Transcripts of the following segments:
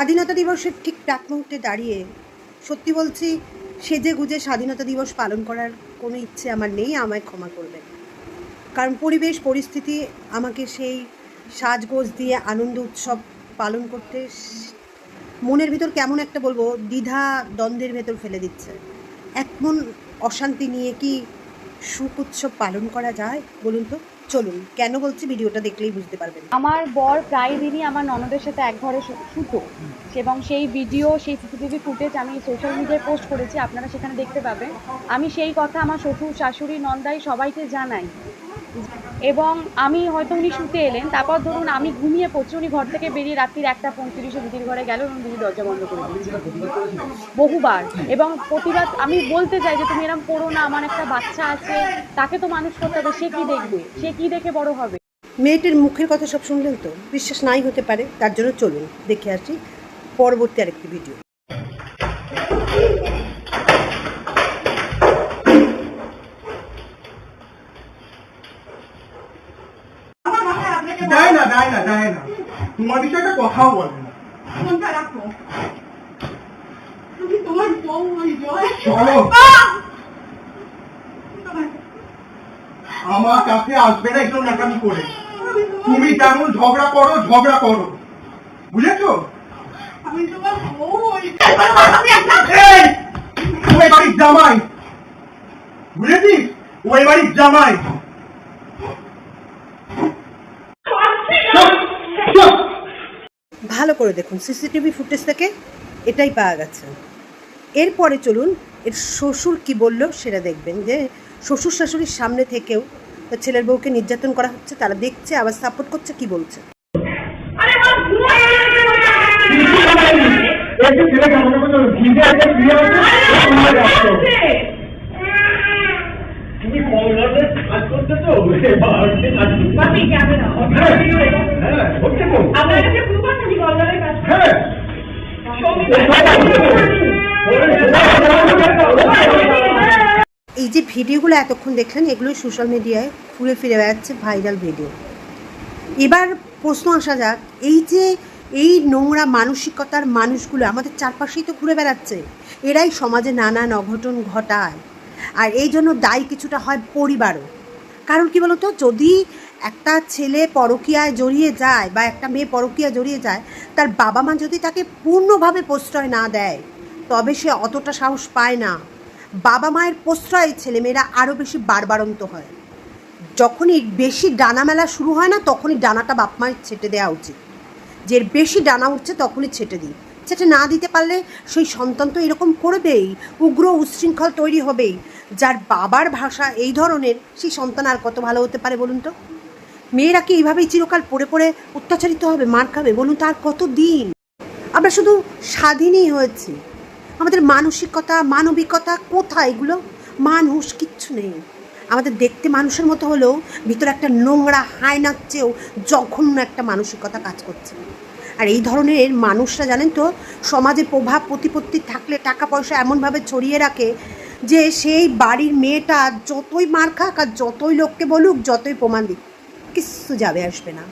স্বাধীনতা দিবসের ঠিক প্রাক মুহূর্তে দাঁড়িয়ে সত্যি বলছি, সেজে গুজে স্বাধীনতা দিবস পালন করার কোনো ইচ্ছে আমার নেই, আমায় ক্ষমা করবেন। কারণ পরিবেশ, পরিস্থিতি আমাকে সেই সাজগোজ দিয়ে আনন্দ উৎসব পালন করতে মনের ভিতর কেমন একটা বলব, দ্বিধা দ্বন্দ্বের ভেতর ফেলে দিচ্ছে। এক মন অশান্তি নিয়ে কি সুখ উৎসব পালন করা যায় বলুন তো? চলুন, কেন বলছি ভিডিওটা দেখলেই বুঝতে পারবেন। আমার বর প্রায় দিনই আমার ননদের সাথে এক ঘরে শুতো এবং সেই ভিডিও সেই সিসিটিভি ফুটেজ আমি সোশ্যাল মিডিয়ায় পোস্ট করেছি, আপনারা সেখানে দেখতে পাবেন। আমি সেই কথা আমার শ্বশুর, শাশুড়ি, নন্দাই সবাইকে জানাই এবং আমি হয়তো উনি শুতে এলেন। তারপর ধরুন আমি ঘুমিয়ে পড়ছি, উনি ঘর থেকে বেরিয়ে রাত্রির একটা পঁয়ত্রিশে দিদির ঘরে গেল এবং দিদি দরজা বন্ধ করে বহুবার। এবং প্রতিবাদ আমি বলতে চাই যে তুমি এরকম করো না, আমার একটা বাচ্চা আছে, তাকে তো মানুষ করতে হবে, সে কি দেখবে? সে কি দেখে বড় হবে? মেয়েটির মুখের কথা সব শুনলেন তো? বিশ্বাস নাই হতে পারে, তার জন্য চলুন, দেখে আসি। পরবর্তী আরেকটি ভিডিও দেয় না দেয় না। তোমার বিষয়ে একটা কথাও বলে না। ফোনটা রাখো। তুমি তোমার বউ ওই জয়। চলো। আমার কাছে আসবে না একটু নাকামি করে। তুমি যেমন ঝগড়া করো ঝগড়া করো। বুঝেছ? আমি তোমার বউ ওই বাড়ির জামাই। বুঝেছিস? ওই বাড়ির জামাই। ভালো করে দেখুন সিসিটিভি ফুটেজ থেকে এটাই পাওয়া গেছে। এরপরে চলুন এর শ্বশুর কি বলল সেটা দেখবেন যে শ্বশুর শাশুড়ির সামনে থেকেও ছেলের বউকে নির্যাতন করা হচ্ছে তারা দেখছে আবার সাপোর্ট করছে কি বলছে? তুমি কলকাতায় কাজ করতে তো? হ্যাঁ হচ্ছে আপনার কাছে প্রুফ আছে যে হ্যাঁ। এই যে ভিডিওগুলো এতক্ষণ দেখলেন এগুলো সোশ্যাল মিডিয়ায় ঘুরে ফিরে বেড়াচ্ছে ভাইরাল ভিডিও এবার প্রশ্ন আসা যাক এই যে এই নোংরা মানসিকতার মানুষগুলো আমাদের চারপাশেই তো ঘুরে বেড়াচ্ছে। এরাই সমাজে নানান অঘটন ঘটায়। আর এই জন্য দায়ী কিছুটা হয় পরিবারও। কারণ কি বলতো? যদি একটা ছেলে পরকীয়ায় জড়িয়ে যায় বা একটা মেয়ে পরকীয়া জড়িয়ে যায়, তার বাবা মা যদি তাকে পূর্ণভাবে প্রশ্রয় না দেয়, তবে সে অতটা সাহস পায় না। বাবা মায়ের প্রশ্রয়ে ছেলেমেয়েরা আরও বেশি বারবারন্ত হয়। যখনই বেশি ডানা মেলা শুরু হয় না, তখনই ডানাটা বাপ মায়ের ছেটে দেওয়া উচিত। যে বেশি ডানা উঠছে, তখনই ছেটে দিই। ছেটে না দিতে পারলে সেই সন্তান তো এরকম করবেই, উগ্র উচ্ছৃঙ্খল তৈরি হবেই। যার বাবার ভাষা এই ধরনের, সেই সন্তান আর কত ভালো হতে পারে বলুন তো? মেয়েরা কি এইভাবেই চিরকাল পড়ে পড়ে অত্যাচারিত হবে, মার খাবে? বলুন তো আর কত দিন আমরা শুধু স্বাধীনই হয়েছি। আমাদের মানসিকতা, মানবিকতা কোথায় এগুলো? মানুষ কিচ্ছু নেই। আমাদের দেখতে মানুষের মতো হলেও ভিতরে একটা নোংরা, হায়নার চেয়েও জঘন্য একটা মানসিকতা কাজ করছে। আর এই ধরনের মানুষরা জানেন তো, সমাজে প্রভাব, প্রতিপত্তি থাকলে টাকা পয়সা এমনভাবে ছড়িয়ে রাখে যে সেই বাড়ির মেয়েটা যতই মার খাক আর যতই লোককে বলুক, যতই প্রমাণ দিক, কিচ্ছু যাবে আসবে না।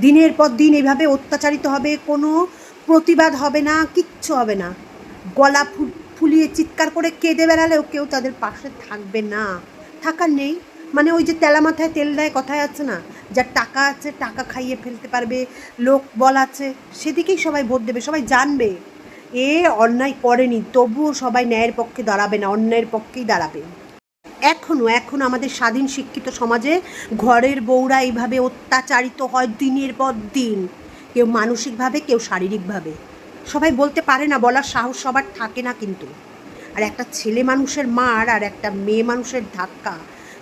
দিনের পর দিন এভাবে অত্যাচারিত হবে, কোনো প্রতিবাদ হবে না, কিচ্ছু হবে না। গলা ফুলিয়ে চিৎকার করে কেঁদে বেড়ালেও কেউ তাদের পাশে থাকবে না। থাকার নেই। মানে ওই যে তেলা মাথায় তেল দেয় কথায় আছে না? যার টাকা আছে, টাকা খাইয়ে ফেলতে পারবে, লোক বল আছে, সেদিকেই সবাই ভোট দেবে, সবাই জানবে। এ অন্যায় করেনি, তবুও সবাই ন্যায়ের পক্ষে দাঁড়াবে না, অন্যায়ের পক্ষেই দাঁড়াবে। এখনও এখনও আমাদের স্বাধীন শিক্ষিত সমাজে ঘরের বউরা এইভাবে অত্যাচারিত হয় দিনের পর দিন। কেউ মানসিকভাবে, কেউ শারীরিকভাবে। সবাই বলতে পারে না, বলার সাহস সবার থাকে না কিন্তু। আর একটা ছেলে মানুষের মার আর একটা মেয়ে মানুষের ধাক্কা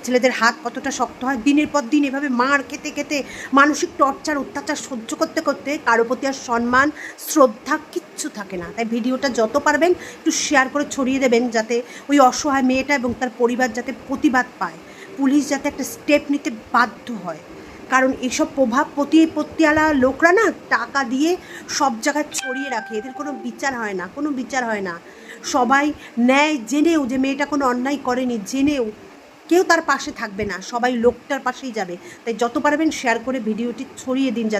ছেলেদের হাত কতটা শক্ত হয়, দিনের পর দিন এভাবে মার খেতে খেতে, মানসিক টর্চার, অত্যাচার সহ্য করতে করতে কারও প্রতি আর সম্মান, শ্রদ্ধা কিচ্ছু থাকে না। তাই ভিডিওটা যত পারবেন একটু শেয়ার করে ছড়িয়ে দেবেন যাতে ওই অসহায় মেয়েটা এবং তার পরিবার যাতে প্রতিবাদ পায়। পুলিশ যাতে একটা স্টেপ নিতে বাধ্য হয়। কারণ এইসব প্রভাব প্রতি প্রতিপত্তিওয়ালা লোকরা না টাকা দিয়ে সব জায়গায় ছড়িয়ে রাখে। এদের কোনো বিচার হয় না, কোনো বিচার হয় না। সবাই ন্যায় জেনেও যে মেয়েটা কোনো অন্যায় করেনি, জেনেও কেউ তার পাশে থাকবে না। সবাই লোকটার পাশেই যাবে। তাই যত পারবেন শেয়ার করে ভিডিওটি ছড়িয়ে দিন যাতে